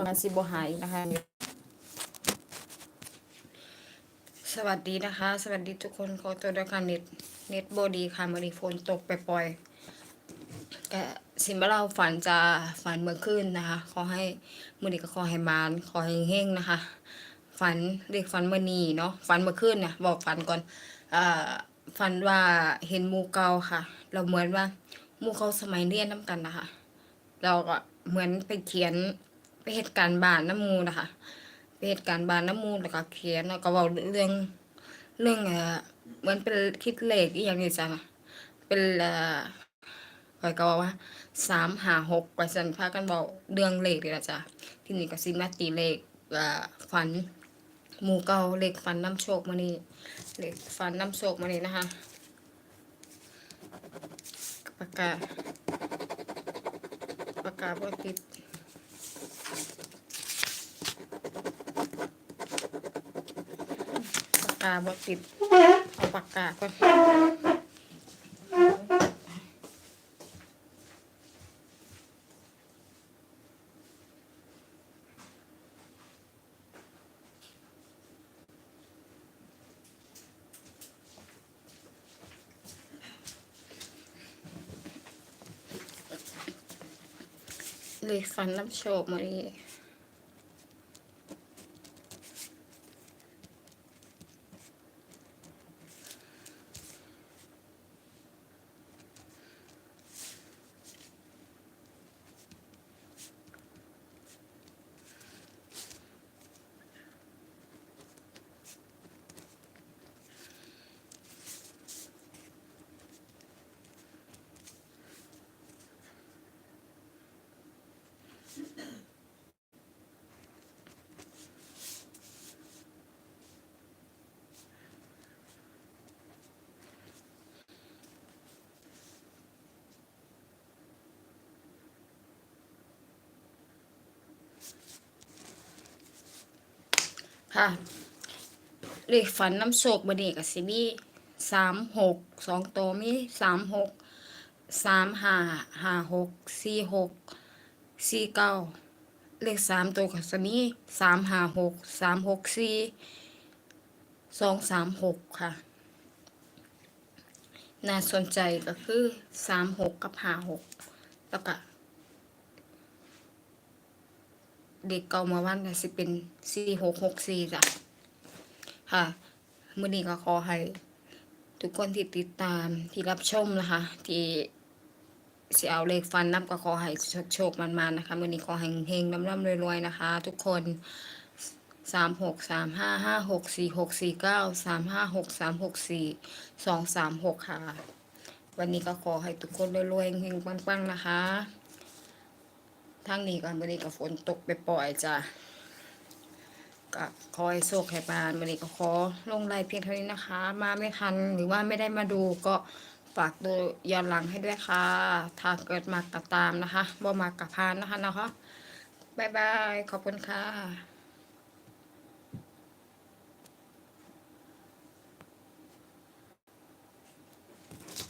คนละสิบหายนะคะ สวัสดีนะคะ สวัสดีทุกคนขอตัวด้วยค่ะเน็ตเน็ตบอดีค่ะมือนี้ฝนตกไปปล่อยก็สิมาเราฝันจะฝันเมื่อคืนนะคะ ขอให้มือนี้ก็ขอให้มานขอให้เฮงนะคะ ฝันเรียกฝันมื่อนีเนาะฝันเมื่อคืนเนี่ยบอกฝันก่อนอ่าฝันว่าเห็นหมูเกาค่ะ เราเหมือนว่าหมูเก่าสมัยเรียนน้ำกันนะคะ เราก็เหมือนไปเขียน เหตุการณ์บานน้ำมูนะคะไปเหตุการณ์บานน้ำมูแล้วก็เขียนแล้วก็เว้าเรื่องเรื่องเออเหมือนเป็นคิดเลขอีอย่างนี้จ้ะเป็นเอ่อคอยก็ว่าว่าสามหาหกไปสันพากันบอกเรื่องเลขเลยละจ้ะที่นี่ก็ซิมาตีเลขเอ่อฝันหมู่เก่าเลขฝันน้ำโชคมานี่เลขฝันน้ำโชคมานี่นะคะปากกาปากกาบ่ติดากาบ่ติด เอาปากกาก่อนเลยฟันน้ำโชคมานี่ ค่ะ เลขฝันน้ำโชคบันนี้กับซิมีสามหกสองตัวมีสามหกสามห้าห้าหกสี่หกสี่เก้าเลขสามตัวกับซิมีสามห้าหกสามหกสี่สองสามหกค่ะ น่าสนใจก็คือสามหกกับห้าหกแล้วก็ เด็กเก่ามาวันก็สิเป็นสี่หกหกสี่จ้ะค่ะมื้อนี้ก็ขอให้ทุกคนที่ติดตามที่รับชมนะคะ ที่เสิเอาเลขฟันนับก็ขอให้โชคโชคมันๆนะคะมื้อนี้ขอให้เฮงๆร่ำรวยๆนะคะ ทุกคนสามหกสามห้าห้าหกสี่หกสี่เก้าสามห้าหกสามหกสี่สองสามหกค่ะ วันนี้ก็ขอให้ทุกคนรวยๆเฮงๆปังๆนะคะ ทางนี้ก่อนวันนี้ก็ฝนตกไปปล่อยจ้ะก็ขอให้โชคให้ปานวันนี้ก็ขอลงไลน์เพียงเท่านี้นะคะ มาไม่ทันหรือว่าไม่ได้มาดูก็ฝากดูย้อนหลังให้ด้วยค่ะ ถ้าเกิดมากก็ตามนะคะบ่มากกับพานนะคะนะคะบายบาย ขอบคุณค่ะ